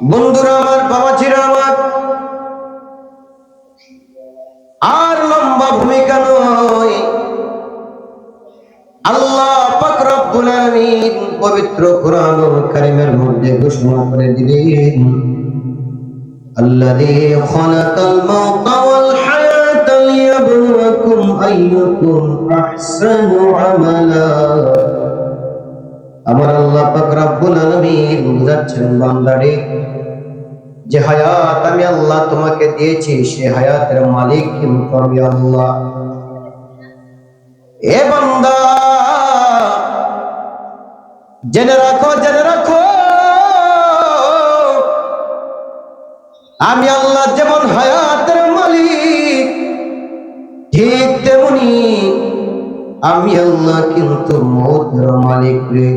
বন্ধুরা আমার বাবা ছিল আমার। আর লম্বা ভূমিকা নয়। আল্লাহ পাকরাবুল পবিত্র কোরআনুল কারিমের মধ্যে ঘোষণা করে দিলেন, আল্লাযী খালাকাল মাউতা ওয়াল হায়াতা লিয়াবলুয়াকুম আইয়ুকুম আহসানু আমালা। আমার আল্লাহ পাক রব্বুল আলামিন বুঝাচ্ছেন বান্দারে, যে হায়াত আমি আল্লাহ তোমাকে দিয়েছি, সে হায়াতের মালিক কিন্তু আমি আল্লাহ। এ বান্দা, জেনে রাখো জেনে রাখো, আমি আল্লাহ যেমন হায়াতের মালিক, ঠিক তেমনি আমি আল্লাহ কিন্তু মৌতের মালিক রে।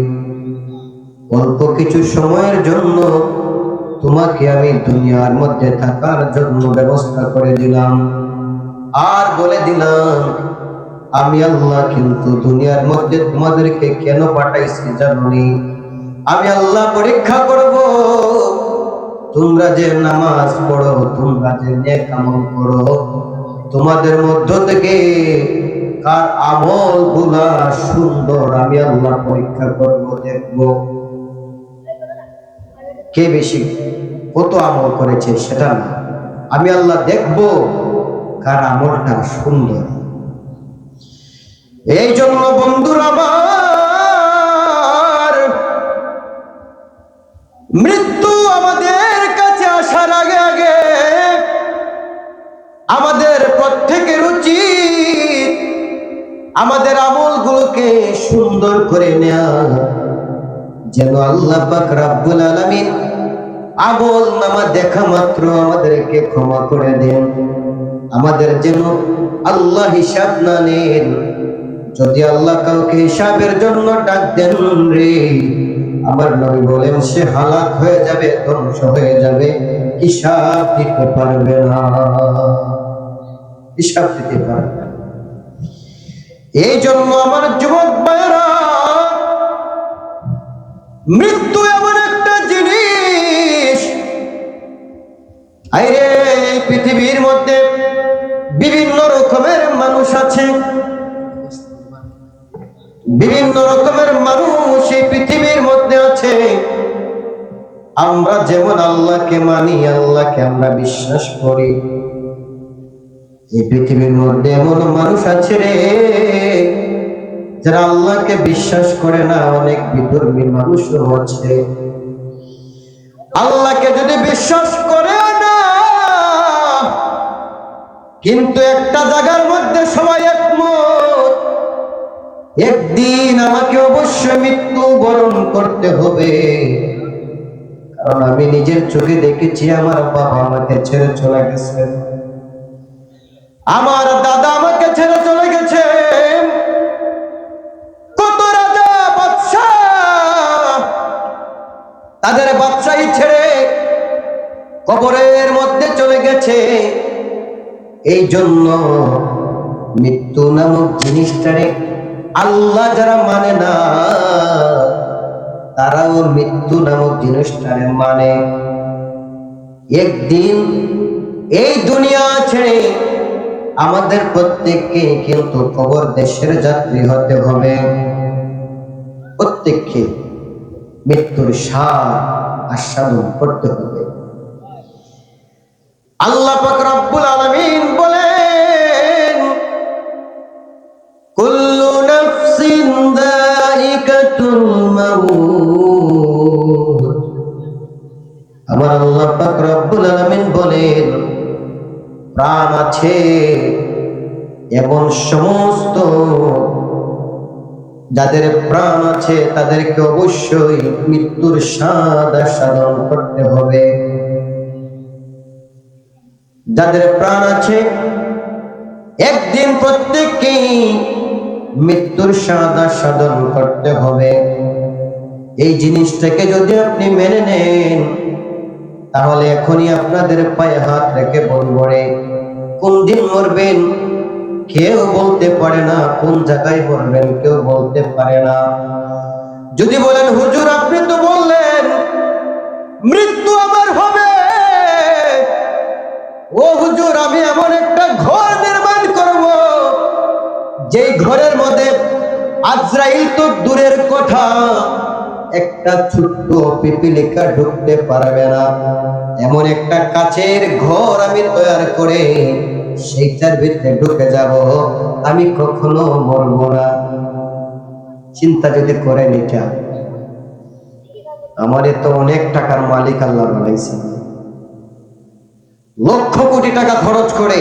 অল্প কিছু সময়ের জন্য তোমাকে আমি দুনিয়ার মধ্যে থাকার জন্য ব্যবস্থা করে দিলাম। আর বলে দিলাম, আমি আল্লাহ কিন্তু দুনিয়ার মধ্যে তোমাদেরকে কেন পাঠাইছি জানি আমি আল্লাহ পরীক্ষা করব। তোমরা যে নামাজ পড়ো, তোমরা যে নেক আমল করো, তোমাদের মধ্য থেকে কার আমলগুলা সুন্দর আমি আল্লাহ পরীক্ষা করব, দেখব। কে বেশি কত আমল করেছে সেটা না। আমি আল্লাহ দেখব কার আমলটা সুন্দর। এই জন্য বন্ধুরা আমার, মৃত্যু আমাদের কাছে আসার আগে আগে আমাদের প্রত্যেকের উচিত আমাদের আমলগুলোকে সুন্দর করে নেওয়া। যেন আল্লাহ পাক রাব্বুল আলামিন আমল নামা দেখা মাত্র আমাদেরকে ক্ষমা করে দেন। আমাদের যেন আল্লাহ হিসাব না নেন। যদি আল্লাহ কাউকে হিসাবের জন্য ডাক দেন রে, আমার নবী বলেন, সে হালাক হয়ে যাবে, ধ্বংস হয়ে যাবে। হিসাব দিতে পারবে না। হিসাব দিতে পারবে এই জন্য আমার যুবক ভাইয়েরা মৃত্যু এমন একটা জিনিস। এই পৃথিবীর মধ্যে বিভিন্ন রকমের মানুষ আছে। বিভিন্ন রকমের মানুষ এই পৃথিবীর মধ্যে আছে। আমরা যেমন আল্লাহকে মানি, আল্লাহকে আমরা বিশ্বাস করি। এই পৃথিবীর মধ্যে এমন মানুষ আছে রে। যারা আল্লাহকে বিশ্বাস করে না, অনেক বিধর্মী মানুষও আছে। আল্লাহকে যদি বিশ্বাস করে না, কিন্তু একটা জায়গার মধ্যে সবাই একমত, একদিন আমাকে অবশ্যই মৃত্যু বরণ করতে হবে। কারণ আমি নিজের চোখে দেখেছি, আমার বাবা আমাকে ছেড়ে চলে গেছে আমার দাদা বাদশাহী ছেড়ে কবরের মধ্যে চলে গেছে। এই জন্য মৃত্যু নামক জিনিসটারে আল্লাহ যারা মানে না, তারাও মৃত্যু নামক জিনিসটারে মানে। একদিন এই দুনিয়া ছেড়ে আমাদের প্রত্যেককে কিন্তু কবর দেশের যাত্রী হতে হবে। প্রত্যেককে মৃত্যুর স্বাদ আস্বাদন করতে হবে। আল্লাহ পাক রব্বুল আলামিন বলেন, কুল্লু আমার আল্লাহ পাক রব্বুল আলামিন বলেন, প্রাণ আছে এবং সমস্ত যাদের প্রাণ আছে তাদেরকে অবশ্যই মৃত্যুর স্বাদ আস্বাদন করতে হবে। যাদের প্রাণ আছে, একদিন প্রত্যেককেই মৃত্যুর স্বাদ আস্বাদন করতে হবে। এই জিনিসটাকে যদি আপনি মেনে নেন, তাহলে এখনই আপনাদের পায়ে হাত রেখে বলব রে কোন দিন মরবেন? কেউ বলতে পারে না, কোন জায়গায় মরবেন কেউ বলতে পারে না। যদি বলেন, হুজুর, আপনি তো বললেন, মৃত্যু আমার হবে। ও হুজুর, আমি এমন একটা ঘর নির্মাণ করব, যেই ঘরের মধ্যে আজরাইল তো দূরের কথা, একটা ছোট্ট পিপিলিকা ঢুকতে পারবে না। এমন একটা কাচের ঘর আমি তৈরি করে সেইটার ভিতরে ঢুকে যাব, আমি কখনো মরবো না। চিন্তা যদি করেন এটা। আমার তো অনেক টাকার মালিক আল্লাহ বানাইছে। লক্ষ কোটি টাকা খরচ করে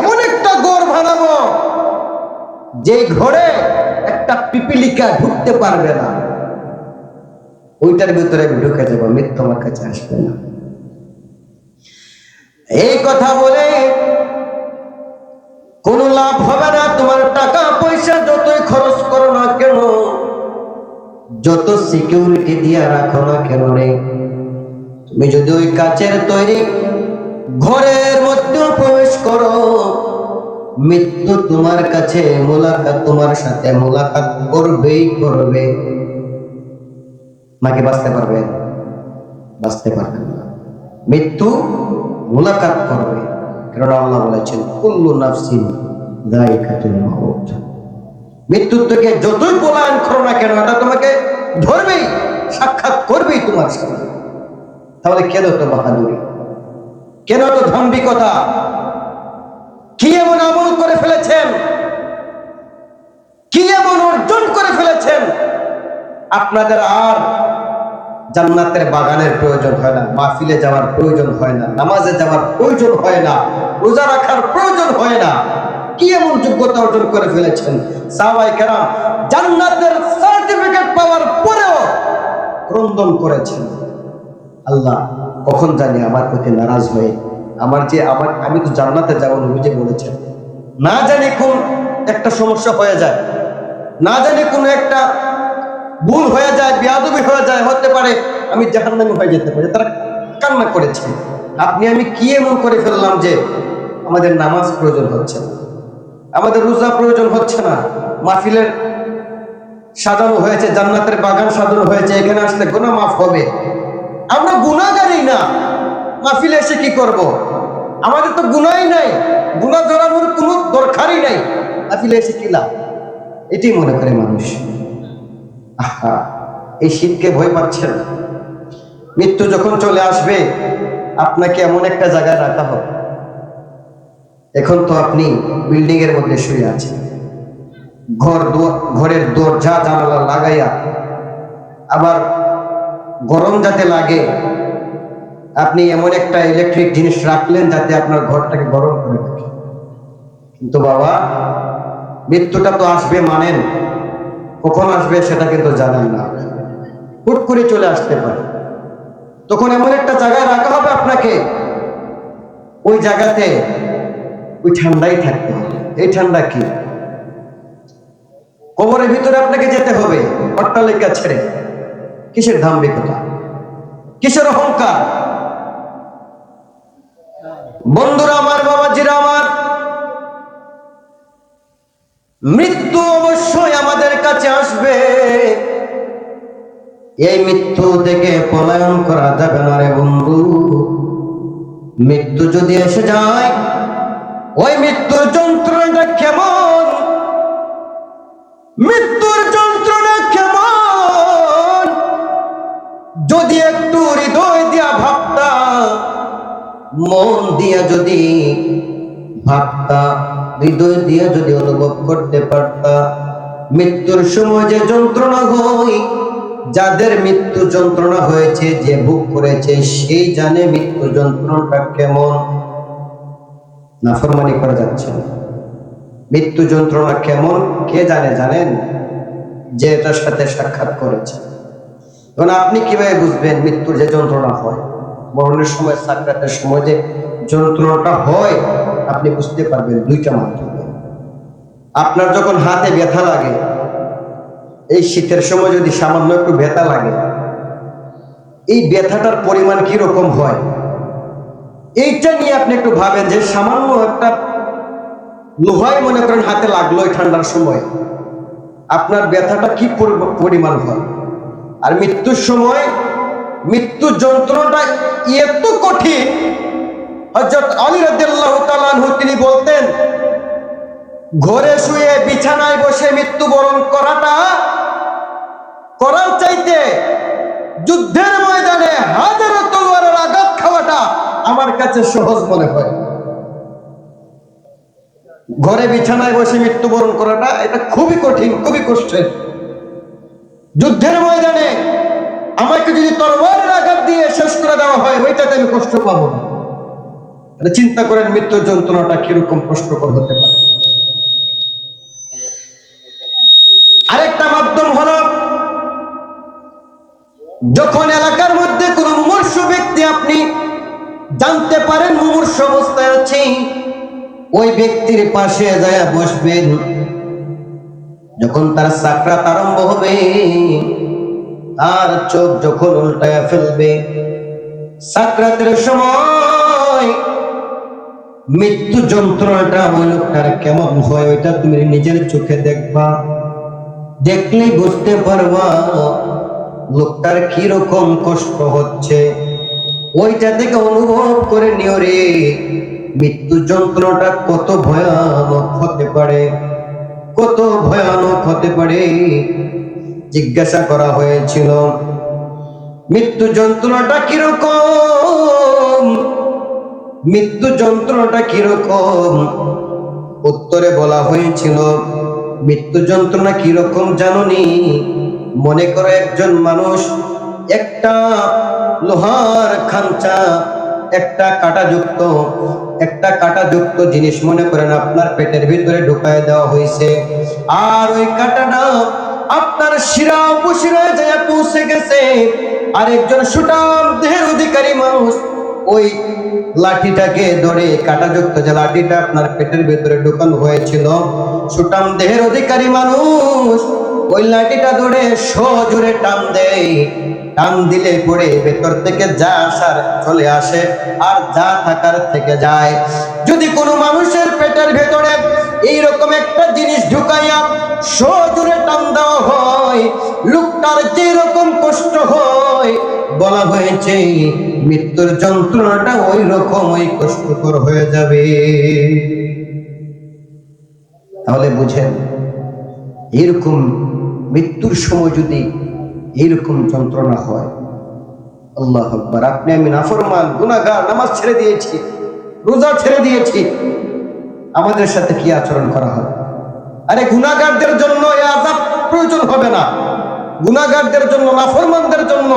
এমন একটা গড় বানাবো, যে ঘরে একটা পিপিলিকা ঢুকতে পারবে না। ওইটার ভিতরে ঢুকে যাব, মৃত্যু আমার কাছে আসবে না। এই কথা বলে কোনো লাভ হবে না। তোমার টাকা পয়সা যতই খরচ করো না কেন, যত সিকিউরিটি দিয়ে রাখো না কেন রে। তুমি যদি ওই কাচের তৈরি ঘরের মধ্যে প্রবেশ করো, মৃত্যু তোমার কাছে, মোলাকাত তোমার সাথে, মোলাকাত করবেই করবে। নাকি বাঁচতে পারবে? বাঁচতে পারবেন না। মৃত্যু মোলাকাত করবে। কারণ আল্লাহ বলেছেন, কুল্লু নাফসিন দায়িকাতুল মাউত। মৃত্যুর থেকে যতই পলায়ন করো না কেন এটা তোমাকে ধরবেই, সাক্ষাৎ করবেই তোমার সাথে তাহলে কেন তো বাহাদুরি? কেন তো ধাম্বিকতা? কি এমন আমল করে ফেলেছেন? কি এমন অর্জন করে ফেলেছেন? আপনাদের আর জান্নাতের বাগানের প্রয়োজন হয় না, মাহফিলে যাওয়ার প্রয়োজন হয় না, নামাজে যাওয়ার প্রয়োজন হয় না, রোজা রাখার প্রয়োজন হয় না। কি এমন যোগ্যতা অর্জন করে ফেলেছেন? সাহাবাই কেরাম জান্নাতের সার্টিফিকেট পাওয়ার পরেও ক্রন্দন করেছেন। আল্লাহ, কখন জানি আমার প্রতি নারাজ হয়ে, আমার যে আমার, আমি তো জান্নাতে যাব নবীজি বলেছেন। না জানি কোন একটা সমস্যা হয়ে যায়, না জানি কোন একটা ভুল হয়ে যায়, বেয়াদবি হয়ে যায়, হতে পারে আমি জাহান্নামি হয়ে যেতে পারি। তারা কান্না করেছে আপনি, আমি কি এমন করে ফেললাম যে আমাদের নামাজ প্রয়োজন হচ্ছে না? আমাদের রোজা প্রয়োজন হচ্ছে না। মাহফিলের সাজানো হয়েছে, জান্নাতের বাগান সাজানো হয়েছে, এখানে আসলে গোনা মাফ হবে। আমরা গুণাগারই না। মাহফিলে এসে কি করব। আমাদের তো গুণাই নাই। গুণা ধরানোর কোনো দরকারই নাই। মাহফিলে এসে কি লাভ? এটি মনে করে মানুষ। এই শীতকে ভয় পাচ্ছেন। মৃত্যু যখন চলে আসবে, আপনাকে এমন একটা জায়গায় রাখা হবে। এখন তো আপনি বিল্ডিং এর মধ্যে শুয়ে আছেন। ঘর ঘরের দরজা, জানালা লাগাইয়া আবার গরম যাতে লাগে, আপনি এমন একটা ইলেকট্রিক জিনিস রাখলেন যাতে আপনার ঘরটাকে গরম করে রাখে। কিন্তু বাবা, মৃত্যুটা তো আসবে মানেন কখন আসবে সেটা কিন্তু জানেন না। হুট করে চলে আসতে পারে। তখন এমন একটা জায়গায় রাখা হবে আপনাকে। ওই জায়গাতে ওই ঠান্ডাই থাকতে হবে। এই ঠান্ডা কি? কবরের ভিতরে আপনাকে যেতে হবে। অট্টালিকা ছেড়ে। কিসের ধাম্বিকতা কিসের অহংকার? বন্ধুরা, আমার বাবাজিরা, আমার মৃত্যু আমাদের কাছে আসবে। এই মৃত্যু থেকে পলায়ন করা যাবে না রে বন্ধু। মৃত্যু যদি এসে যায়, ওই মৃত্যুর যন্ত্রণাটা কেমন? মৃত্যুর যন্ত্রণা কেমন? যদি একটু হৃদয় দিয়া ভাবতা, মন দিয়া যদি ভাবতা, হৃদয় দিয়া যদি অনুভব করতে পারতা মৃত্যুর সময় যে যন্ত্রণা হয়, যাদের মৃত্যু যন্ত্রণা হয়েছে, যে ভোগ করেছে, সেই জানে মৃত্যু যন্ত্রণাটা কেমন। নাফরমানি করা যাচ্ছে না। মৃত্যু যন্ত্রণা কেমন, কে জানে, জানেন? যে এটার সাথে সাক্ষাৎ করেছে। এখন আপনি কীভাবে বুঝবেন মৃত্যুর যে যন্ত্রণা হয়? মরণের সময়, সাক্ষাতের সময় যে যন্ত্রণাটা হয়, আপনি বুঝতে পারবেন দুইটা মাধ্যমে। আপনার যখন হাতে ব্যথা লাগে, এই শীতের সময় যদি সামান্য একটু ব্যথা লাগে, এই ব্যথাটার পরিমাণ কি রকম হয়? এইটা নিয়ে আপনি একটু ভাবেন যে সামান্য একটা লোহাই মনে করেন হাতে লাগল ঠান্ডার সময়, আপনার ব্যথাটা কি পরিমাণ হয়? আর মৃত্যুর সময় মৃত্যু যন্ত্রণাটা এত কঠিন, হযরত আলী আনহু তিনি বলতেন ঘরে শুয়ে বিছানায় বসে মৃত্যুবরণ করাটা করার চাইতে যুদ্ধের ময়দানে হাজারো তলোয়ারের আঘাত খাওয়াটা আমার কাছে সহজ মনে হয়। ঘরে বিছানায় বসে মৃত্যুবরণ করাটা এটা খুবই কঠিন, খুবই কষ্টের। যুদ্ধের ময়দানে আমাকে যদি তরবারের আঘাত দিয়ে শেষ করে দেওয়া হয়, ওইটাতে আমি কষ্ট পাবো চিন্তা করেন মৃত্যুর যন্ত্রণাটা কীরকম কষ্টকর হতে পারে। যখন এলাকার মধ্যে কোন মুমূর্ষ ব্যক্তি আপনি জানতে পারেন মুমূর্ষ অবস্থায় আছে, ওই ব্যক্তির পাশে যায় বসবেন। যখন তার সাকরাত আরম্ভ হবে, তার চোখ যখন উল্টায় ফেলবে সাকরাতের সময় মৃত্যু যন্ত্রণাটা ওই লোকটার কেমন হয়, ওইটা তুমি নিজের চোখে দেখবা। দেখলেই বুঝতে পারবা লোকটার কি রকম কষ্ট হচ্ছে? ওইটা থেকে অনুভব করে নিও রে। মৃত্যু যন্ত্রণাটা কত ভয়ানক হতে পারে? কত ভয়ানক হতে পারে? জিজ্ঞাসা করা হয়েছিল। মৃত্যু যন্ত্রণাটা কীরকম? মৃত্যু যন্ত্রণাটা কীরকম? উত্তরে বলা হয়েছিল, মৃত্যু যন্ত্রণা কীরকম জাননি? মনে করো একজন মানুষ একটা লোহার খাঞ্চা একটা কাটাযুক্ত একটা কাটাযুক্ত জিনিস মনে করেন আপনার পেটের ভিতরে ঢুকায় দেওয়া হয়েছে আর ওই কাটাটা আপনার শিরা উপশিরায় যায়, পৌঁছে গেছে। আর একজন সুটাম দেহের অধিকারী মানুষ ওই লাঠিটাকে ধরে, কাটাযুক্ত যে লাঠিটা আপনার পেটের ভিতরে ঢুকানো হয়েছিল সুটাম দেহের অধিকারী মানুষ ওই লাঠিটা ধরে সজোরে টান দেয় টান দিলে পড়ে ভেতর থেকে যা আসার চলে আসে আর যা থাকার থেকে যায়। যদি কোনো মানুষের পেটের ভেতরে এইরকম একটা জিনিস ঢুকাইয়া সজোরে টান দেওয়া হয়, লোকটার যে রকম কষ্ট হয়, বলা হয়েছে মৃত্যুর যন্ত্রণাটা ওই রকম ওই কষ্টকর হয়ে যাবে। তাহলে বুঝেন, এরকম মৃত্যুর সময় যদি এরকম যন্ত্রণা হয়, আল্লাহ আকবার, আপনি আমি নাফরমান, গুনাহগার, নামাজ ছেড়ে দিয়েছি, রোজা ছেড়ে দিয়েছি, আমাদের সাথে কি আচরণ করা হবে আরে গুনাহগারদের জন্য এই আযাব প্রয়োজন হবে না। গুনাহগারদের জন্য, নাফরমানদের জন্য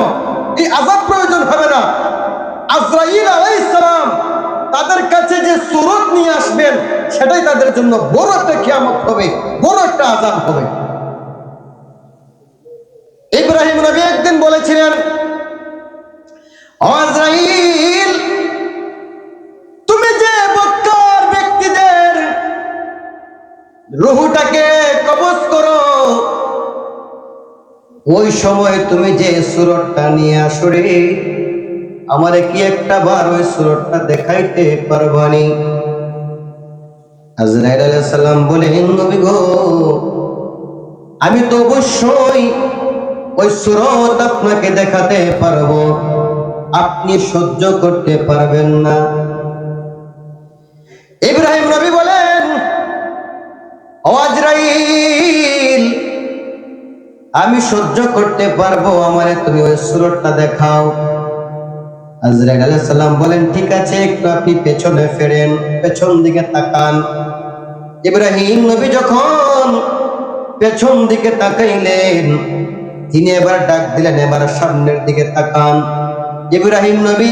এই আযাব প্রয়োজন হবে না। আজরাইল আলাইহিস সালাম তাদের কাছে যে সুরত নিয়ে আসবেন, সেটাই তাদের জন্য বড় একটা কিয়ামত হবে, বড় একটা আযাব হবে। ইব্রাহিম নবী একদিন বলেছিলেন তুমি যে বক্কার ব্যক্তিদের রুহুটাকে কবজ করো, ওই সময় তুমি যে সুরটটা নিয়ে আসো রে, আমারে কি একটা বার ওই সুরটটা দেখাইতে পারবানি আজরাইল আলাইহিস সালাম বলেন, নবী গো, আমি তো অবশ্যই ওই সুরত আপনাকে দেখাতে পারব। আপনি সহ্য করতে পারবেন না। ইব্রাহিম নবী বলেন, "ও আজরাইল, আমি সহ্য করতে পারব আমারে, তুমি ওই সুরতটা দেখাও। আজরাইল আলাইহিস সালাম বলেন, ঠিক আছে, একটু আপনি পেছনে ফেরেন, পেছন দিকে তাকান। ইব্রাহিম নবী যখন পেছন দিকে তাকাইলেন তিনি এবার ডাক দিলেন, এবার সামনের দিকে তাকান। ইব্রাহিম নবী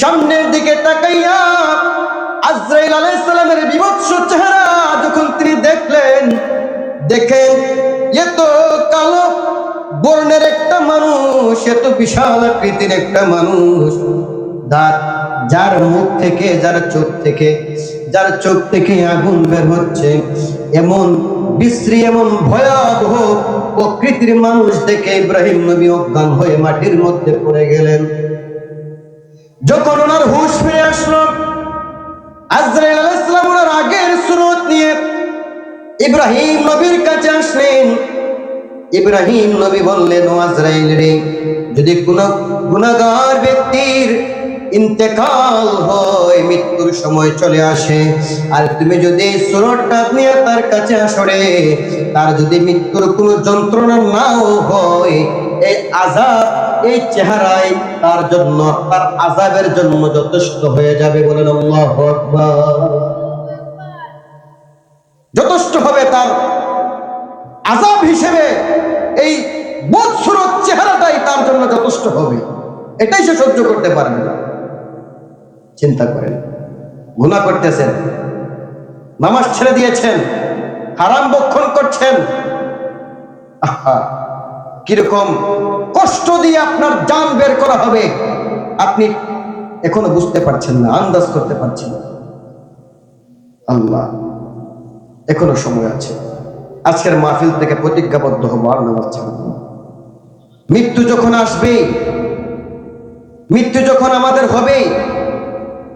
সামনের দিকে তাকাইয়া আজরাইল আলাইহিস সালামের বিভৎস চেহারা যখন তিনি দেখলেন, দেখেন এত কালো বর্ণের একটা মানুষ এত বিশাল আকৃতির একটা মানুষ। দাঁত যার মুখ থেকে, যার চোখ থেকে যার চোখ থেকে আগুন বের হচ্ছে, এমন বিশ্রী, এমন ভয়াবহ প্রকৃতির মানুষ দেখে ইব্রাহিম নবী অজ্ঞান হয়ে মাটির মধ্যে পড়ে গেলেন। যখন ওনার হুশ ফিরে আসলো, আজরাইল ওনার আগের সুরত নিয়ে ইব্রাহিম নবীর কাছে আসলেন। ইব্রাহিম নবী বললেন আজরাইল রে, যদি কোন গুনাহগার ব্যক্তির ইন্তেকাল হয়, মৃত্যুর সময় চলে আসে। আর তুমি যদি সুরটা নিয়ে তার কাছে আসরে, তার যদি মৃত্যুর কোনো যন্ত্রণা নাও হয়, এই আজাব এই চেহারায় তার জন্য, তার আজাবের জন্য যথেষ্ট হয়ে যাবে বলেন আল্লাহু যথেষ্ট হবে তার আজাব হিসেবে এই বৎসরত চেহারাটাই তার জন্য যথেষ্ট হবে। এটাই সে সহ্য করতে পারবে না। চিন্তা করেন। গুণা করতেছেন। নামাজ ছেড়ে দিয়েছেন। হারাম বক্ষণ করছেন। কীরকম কষ্ট দিয়ে আপনার জান বের করা হবে। আপনি এখনও বুঝতে পারছেন না, আন্দাজ করতে পারছেন আল্লাহ, এখনও সময় আছে। আজকের মাহফিল থেকে প্রতিজ্ঞাবদ্ধ হব, আর নামাজ মৃত্যু যখন আসবে মৃত্যু যখন আমাদের হবে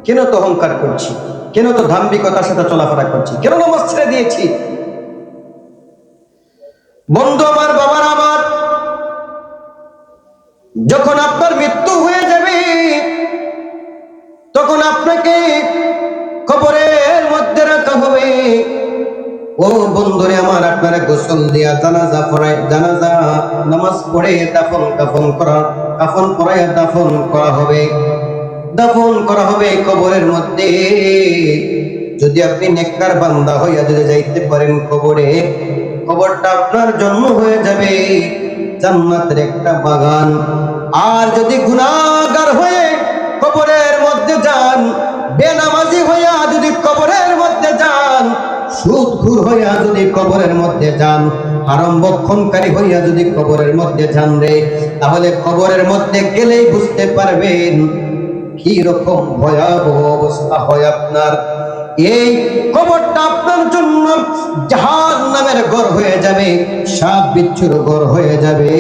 কেন তো অহংকার করছি? কেন তো ধাম্বিকতার সাথে চলাফেরা করছি? কেন নামাজ ছেড়ে দিয়েছি? বন্ধু আমার, বাবার আমার, যখন আপনার মৃত্যু হয়ে যাবে, তখন আপনাকে কবরের মধ্যে রাখা হবে। ও বন্ধুরে আমার, আপনারা গোসল দিয়া জানাজা পড়ায়, জানাজা, নামাজ পড়ে দাফন কাফন করা, কাফন পড়ায় দাফন করা হবে। দাফন করা হবে কবরের মধ্যে। যদি আপনি নেককার বান্দা হইয়া যদি যাইতে পারেন কবরে, কবরটা আপনার জন্ম হয়ে যাবে। জান্নাতের একটা বাগান। আর যদি গুনাহগার হয়ে কবরের মধ্যে যান, বেনামাজি হইয়া যদি কবরের মধ্যে যান সুদঘুর হইয়া যদি কবরের মধ্যে যান আরম্ভক্ষণকারী হইয়া যদি কবরের মধ্যে যান রে, তাহলে কবরের মধ্যে গেলেই বুঝতে পারবেন কি রকম ভয়াবহ অবস্থা হয় আপনার। এই কবরটা আপনার জন্য নামের ঘর হয়ে যাবে, সাপ বিচ্ছুর ঘর হয়ে যাবে।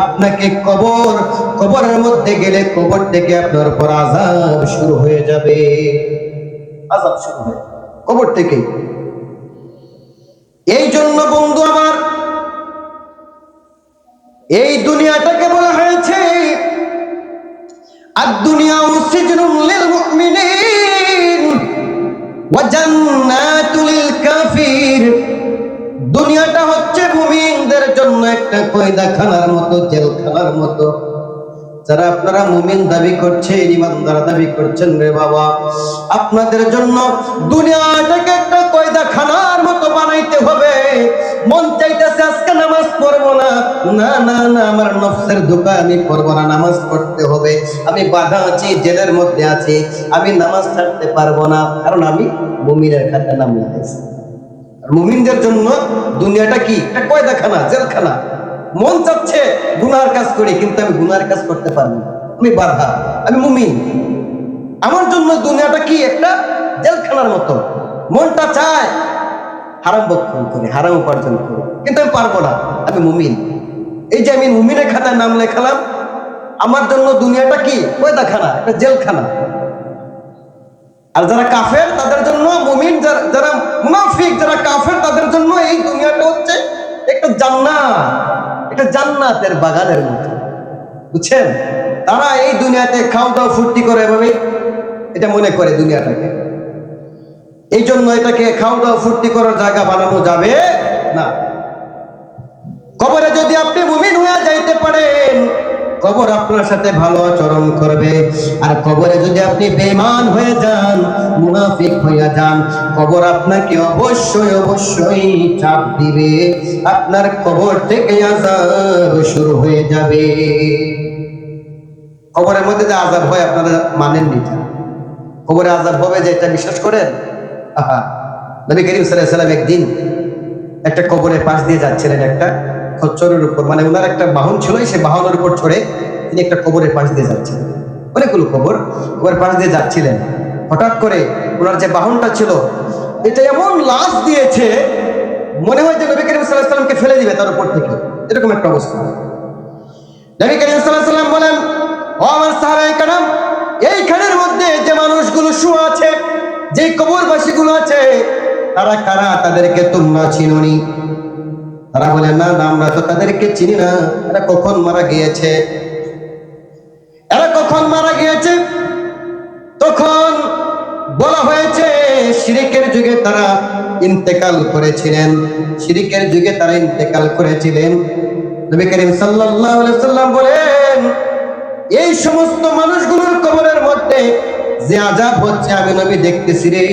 আপনাকে কবর, কবরের মধ্যে গেলে কবর থেকে আপনার উপর আজাব শুরু হয়ে যাবে। আজাব শুরু হয় কবর থেকে এই জন্য বন্ধু আমার, এই দুনিয়াটাকে বলা হয়েছে মুমিনিন ওয়া জান্নাতুল লিল কাফির। দুনিয়াটা হচ্ছে মুমিনদের জন্য একটা কয়দাখানার মতো, জেলখানার মতো। যারা আপনারা মুমিন দাবি করছেন ইমানদার দাবি করছেন রে বাবা, আপনাদের জন্য দুনিয়াটাকে একটা কয়দাখানার মতো বানাইতে হবে। মন চাইতেছে আজকে নামাজ পড়ব না। না না না, আমার নফসের ধোকা আমি পড়ব না, নামাজ পড়তে হবে। আমি বাধা আছি, জেলের মধ্যে আছি, আমি নামাজ ছাড়তে পারব না। কারণ আমি মুমিনের খাতে নাম লাগাইছি মুমিনদের জন্য দুনিয়াটা কি? কয়দাখানা, জেলখানা। মন চাচ্ছে গুনার কাজ করি, কিন্তু আমি গুনার কাজ করতে পারব না। আমি বাধা, আমি মুমিন। আমার জন্য দুনিয়াটা কি? একটা জেলখানার মতো। মনটা চায় হারাম বক্ষণ করি হারাম উপার্জন করি। কিন্তু আমি পারব না, আমি মুমিন। এই যে আমি মুমিনের খাতায় নাম লেখালাম, আমার জন্য দুনিয়াটা কি? কয়দাখানা একটা জেলখানা। আর যারা কাফের, তাদের জন্য মুমিন, যারা মুনাফিক, যারা কাফের, তাদের জন্য এই দুনিয়াটা হচ্ছে একটা জান্নাত, একটা জান্নাতের বাগানের মতো। বুঝছেন? তারা এই দুনিয়াতে খাওয়া দাওয়া ফুর্তি করে এভাবেই এটা মনে করে দুনিয়াটাকে। এই জন্য এটাকে খাওয়া দাওয়া ফুর্তি করার জায়গা বানানো যাবে না। কবরে যদি আপনি মুমিন হয়ে যাইতে পারেন, কবর আপনার সাথে ভালো আচরণ করবে। আর কবরে যদি আপনি বেমান হয়ে যান, মুনাফিক হইয়া যান, কবর আপনাকে অবশ্যই অবশ্যই চাপ দিবে। আপনার কবর থেকে আজাব শুরু হয়ে যাবে। কবরের মধ্যে যে আজাব হয় আপনারা মানেন নিটা কবরে আজাব হবে যে এটা বিশ্বাস করেন? নবী করিম সাল্লাম একদিন একটা কবরের পাশ দিয়ে যাচ্ছিলেন একটা খচ্চরের উপর। মানে ওনার একটা বাহন ছিল, সেই বাহনের উপর চড়ে তিনি একটা কবরের পাশ দিয়ে যাচ্ছিলেন। অনেকগুলো কবর কবরের পাশ দিয়ে যাচ্ছিলেন। হঠাৎ করে ওনার যে বাহনটা ছিল, এটা এমন লাশ দিয়েছে, মনে হয় যে নবী করিম সাল্লাহ সাল্লামকে ফেলে দিবে তার উপর থেকে। এরকম একটা অবস্থা। নবী করিম সাল্লাহ সাল্লাম বলেন, ও আমার কারাম, এইখানের মধ্যে যে মানুষগুলো শুয়ে আছে যে গুলো আছে, তারা কারা তাদেরকে তোমরা চিনুনি? তারা বলে, না আমরা তো তাদেরকে চিনি না। এরা কখন মারা গিয়েছে? এরা কখন মারা গিয়েছে? তখন বলা হয়েছে, শিরিকের যুগে তারা ইন্তেকাল করেছিলেন। শিরিকের যুগে তারা ইন্তেকাল করেছিলেন। নবী করিম সাল্লাল্লাহু আলাইহি সাল্লাম বলেন, এই সমস্ত মানুষগুলোর কবরের মধ্যে যে আজাব হচ্ছে আমি নবী দেখতেছি রে।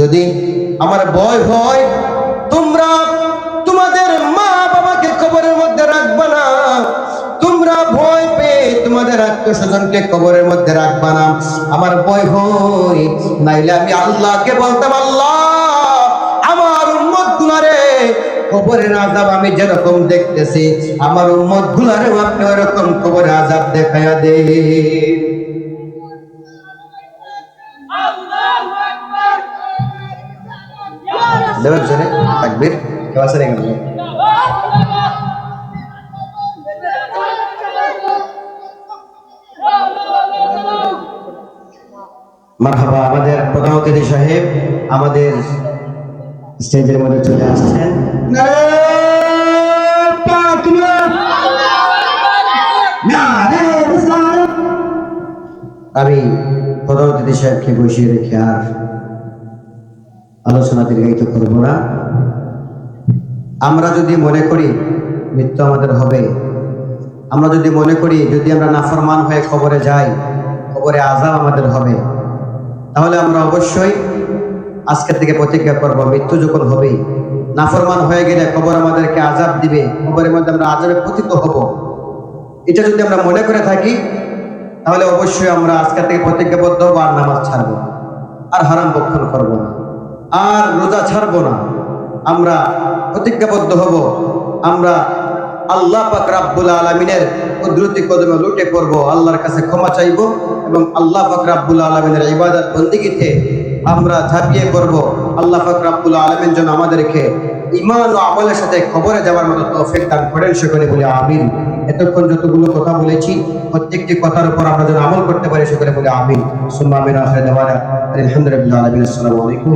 যদি আমার ভয় হয়, তোমরা তোমাদের মা বাবাকে কবরের মধ্যে রাখবা না। তোমরা ভয় পেয়ে তোমাদের আত্মীয় স্বজনকে কবরের মধ্যে রাখবা না। আমার ভয় হয়, নাইলে আমি আল্লাহকে বলতাম, আল্লাহ, আমার উম্মত গুলারে কবরের আজাব আমি যেরকম দেখতেছি, আমার উম্মত গুলারেও আপনি ওরকম কবরের আজাব দেখায়া দে জন্য তাকবীর? মারহাবা, আমাদের প্রধান অতিথি সাহেব আমাদের স্টেজের মধ্যে চলে আসছেন আমি প্রধান অতিথি সাহেবকে বসিয়ে রেখে আর আলোচনা দীর্ঘায়িত করব না। আমরা যদি মনে করি মৃত্যু আমাদের হবে, আমরা যদি মনে করি যদি আমরা নাফরমান হয়ে খবরে যাই খবরে আজাব আমাদের হবে, তাহলে আমরা অবশ্যই আজকের থেকে প্রতিজ্ঞা করব, মৃত্যু যখন হবেই নাফরমান হয়ে গেলে খবর আমাদেরকে আজাব দিবে খবরের মধ্যে আমরা আজাবে পতিত হব। এটা যদি আমরা মনে করে থাকি, তাহলে অবশ্যই আমরা আজকের থেকে প্রতিজ্ঞাবদ্ধ হব আর নামাজ ছাড়বো, আর হারাম বক্ষণ করব না। আর রোজা ছাড়বো না। আমরা প্রতিজ্ঞাবদ্ধ হব। আমরা আল্লাহ পাক রাব্বুল আলমিনের কুদরতি কদমে লুটে পড়ব। আল্লাহর কাছে ক্ষমা চাইব এবং আল্লাহ পাক রাব্বুল আলমিনের ইবাদত বন্দিগিতে আমরা ঝাঁপিয়ে পড়ব। আল্লাহ পাক রাব্বুল আলমিন যেন আমাদেরকে ইমান ও আমলের সাথে খবরে যাওয়ার মতো তৌফিক দান করেন। সকলে বলে আমিন। এতক্ষণ যতগুলো কথা বলেছি, প্রত্যেকটি কথার উপর আমরা যেন আমল করতে পারি, সকলে বলে আমি আলহামদুলিল্লাহ আলামিন, আসসালামু আলাইকুম